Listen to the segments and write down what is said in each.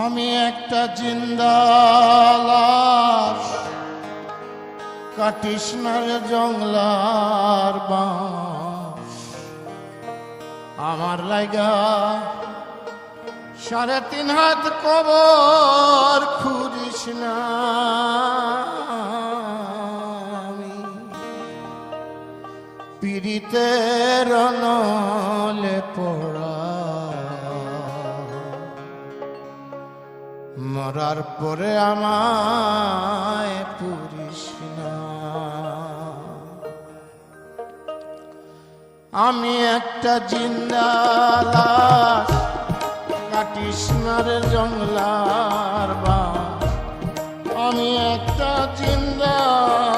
আমি একটা জিন্দালাস কাটিস না রে জংলার বাঁশ। আমার লাগা সাড়ে তিন হাত কবর খুঁজিস না। পীড়িতের নলে পড়া মরার পরে আমায় পুরিস না। আমি একটা জিন্দালাস কাটিস জংলার বাস। আমি একটা জিন্দালাস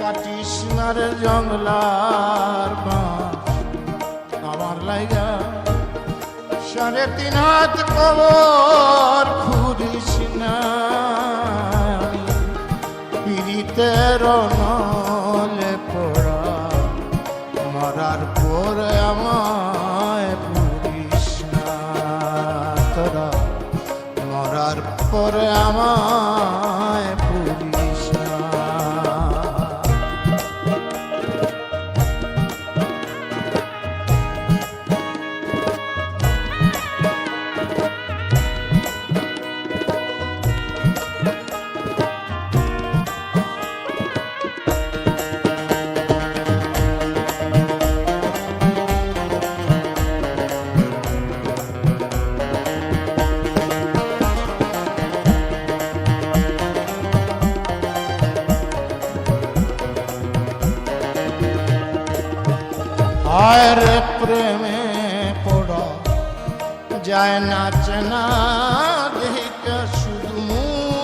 কাটিস জংলার বাস। আমার লাইগা সাড়ে তিন হাত কবর খুঁড়িস না। মরার পরে আমায় পুরিস না। তোরা মরার পরে আমায় হায় প্রেমে পড়া যায় না চেনা দেহিকা শুধু মুখ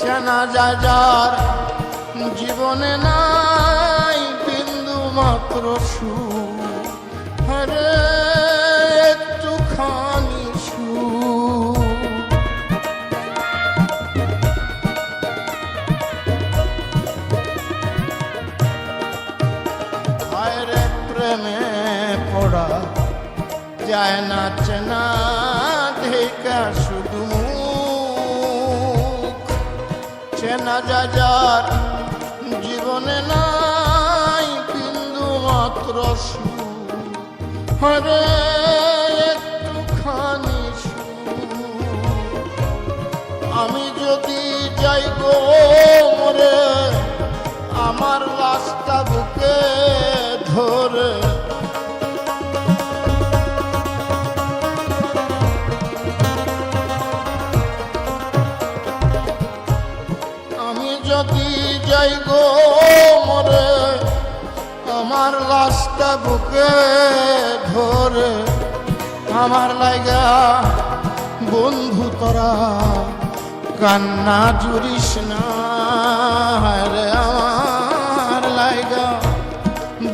চেনা যা যার জীবনে নাই বিন্দু মাত্র সুখ যায় না দেখা শুধু। চেনা যা যার জীবনে নাই বিন্দু মাত্র। হরে একটুখানি। আমি যদি যাই গো মরে, আমার লাশটা বুকে ধরে যদি যাই গো মরে, আমার লাশটা বুকে ধরে, আমার লাগা বন্ধু তোরা কান্না জুরিস না রে, আমার লাইগা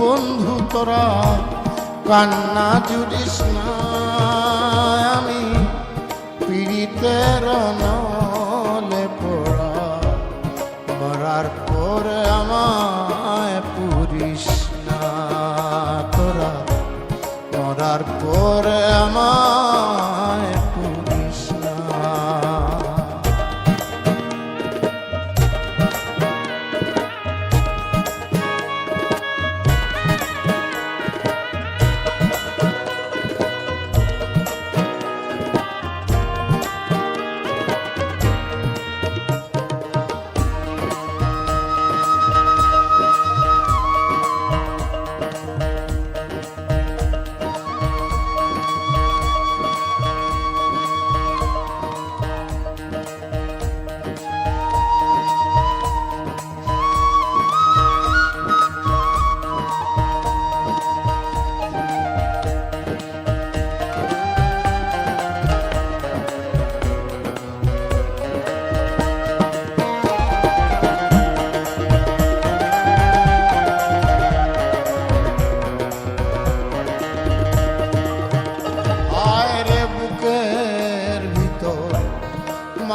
বন্ধু তোরা কান্না জুরিস না, আমি পীড়িতের নলে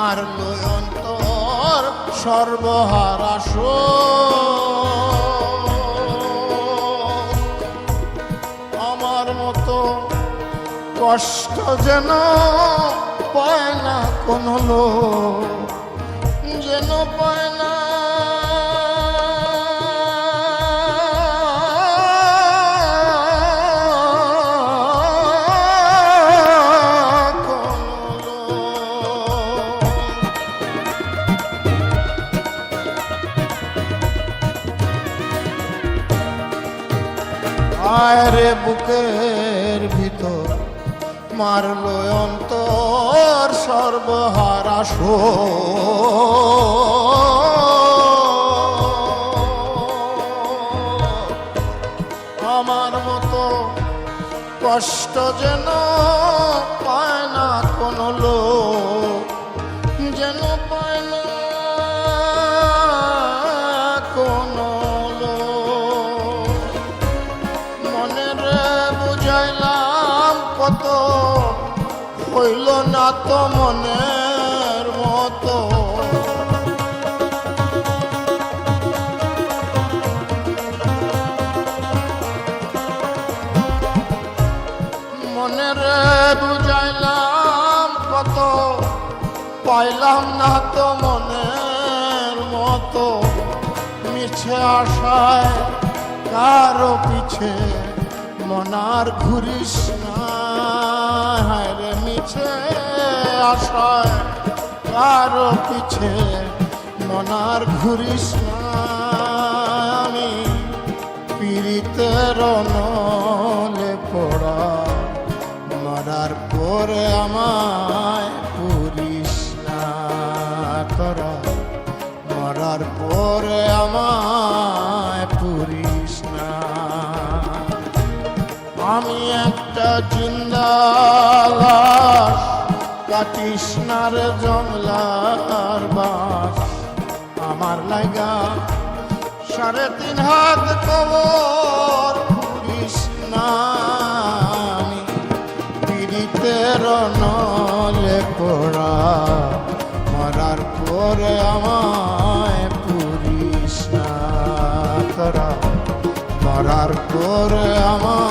আমার নয়ন্তর শো আমার মতো কষ্ট যেন পায় না কোনো লোক যেন পায় বুকের ভিতর মারল অন্তর সর্বহারা আমার মতো কষ্ট যেন হইল না তো মনের মতো। মনে বুঝাইলাম পাইলাম না তো মনের মতো। মিছে আশায় কারও পিছে মনার ঘুরিস না। আশায় কারও পিছে মনার ঘুরিস আমি পীড়িতের নলে পড়া, মরার পরে আমায় পুরিস না তোরা, মরার পরে আমায় পুরিস না। আমি একটা জিন্দা লাশ কাটিস না রে জংলার বাস। আমার লাগা সাড়ে তিন হাত কবর আমি পীড়িতের নলে পড়া। মরার পরে আমায় পুরিস না তোরা। মরার পরে আমায়